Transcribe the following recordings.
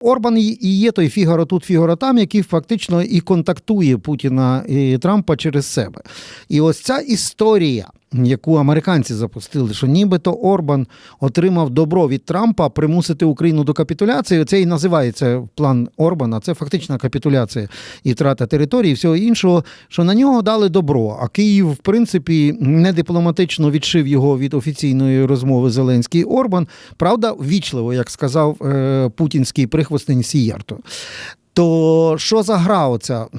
Орбан і є той Фігаро тут, Фігаро там, який фактично і контактує Путіна і Трампа через себе. І ось ця історія, яку американці запустили, що нібито Орбан отримав добро від Трампа примусити Україну до капітуляції. Це і називається план Орбана. Це фактична капітуляція і втрата території, і всього іншого, що на нього дали добро. А Київ, в принципі, не дипломатично відшив його від офіційної розмови Зеленський Орбан. Правда, вічливо, як сказав е, путінський прихвостень Сіярто. То що за гра оця? Е,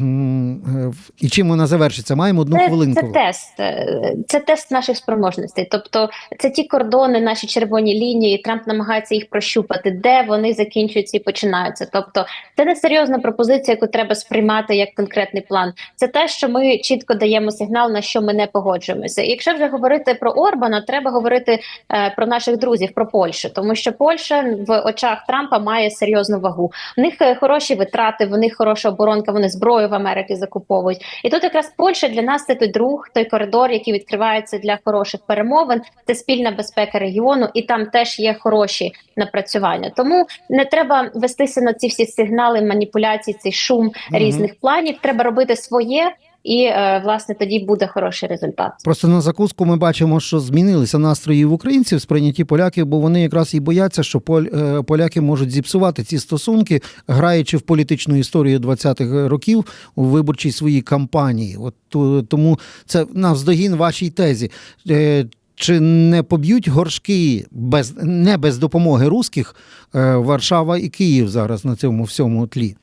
І чим вона завершиться? Маємо одну Це, хвилинку. це тест, е, це тест наших спроможностей. Тобто, це ті кордони, наші червоні лінії. Трамп намагається їх прощупати, де вони закінчуються і починаються. Тобто, це не серйозна пропозиція, яку треба сприймати як конкретний план. Це те, що ми чітко даємо сигнал, на що ми не погоджуємося. І якщо вже говорити про Орбана, треба говорити е, про наших друзів, про Польщу, тому що Польща в очах Трампа має серйозну вагу. В них е, хороші витрати, в них хороша оборонка, вони зброю в Америці закуповують. І тут якраз Польща для нас це той друг, той коридор, який відкривається для хороших перемовин. Це спільна безпека регіону, і там теж є хороші напрацювання. Тому не треба вестися на ці всі сигнали, маніпуляції, цей шум Мгм. різних планів. Треба робити своє, і е, власне тоді буде хороший результат. Просто на закуску ми бачимо, що змінилися настрої в українців сприйняті поляків, бо вони якраз і бояться, що е, поляки можуть зіпсувати ці стосунки, граючи в політичну історію 20-х років у виборчій своїй кампанії. От тому це навздогін вашій тезі. Е, Чи не поб'ють горшки без не без допомоги русських Варшава і Київ зараз на цьому всьому тлі?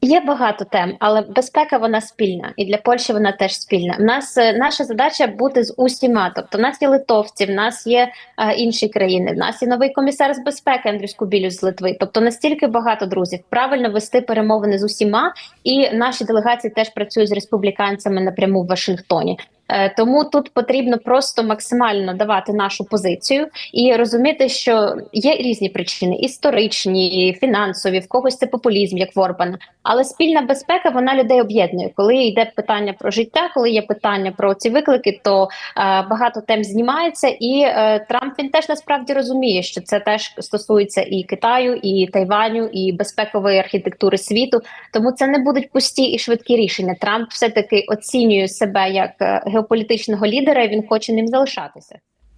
Є багато тем, але безпека вона спільна, і для Польщі вона теж спільна. У нас е, наша задача бути з усіма. Тобто, в нас є литовці, в нас є е, інші країни. В нас є новий комісар з безпеки Андрій Скубілюс з Литви. Тобто настільки багато друзів. Правильно вести перемовини з усіма, і наші делегації теж працюють з республіканцями напряму в Вашингтоні. Е, Тому тут потрібно просто максимально давати нашу позицію і розуміти, що є різні причини: історичні, фінансові, в когось це популізм, як в Орбана. Але спільна безпека вона людей об'єднує. Коли йде питання про життя, коли є питання про ці виклики, то е, багато тем знімається. І е, Трамп він теж насправді розуміє, що це теж стосується і Китаю, і Тайваню, і безпекової архітектури світу. Тому це не будуть пусті і швидкі рішення. Трамп все таки оцінює себе як геополітичного лідера. і Він хоче ним залишатися.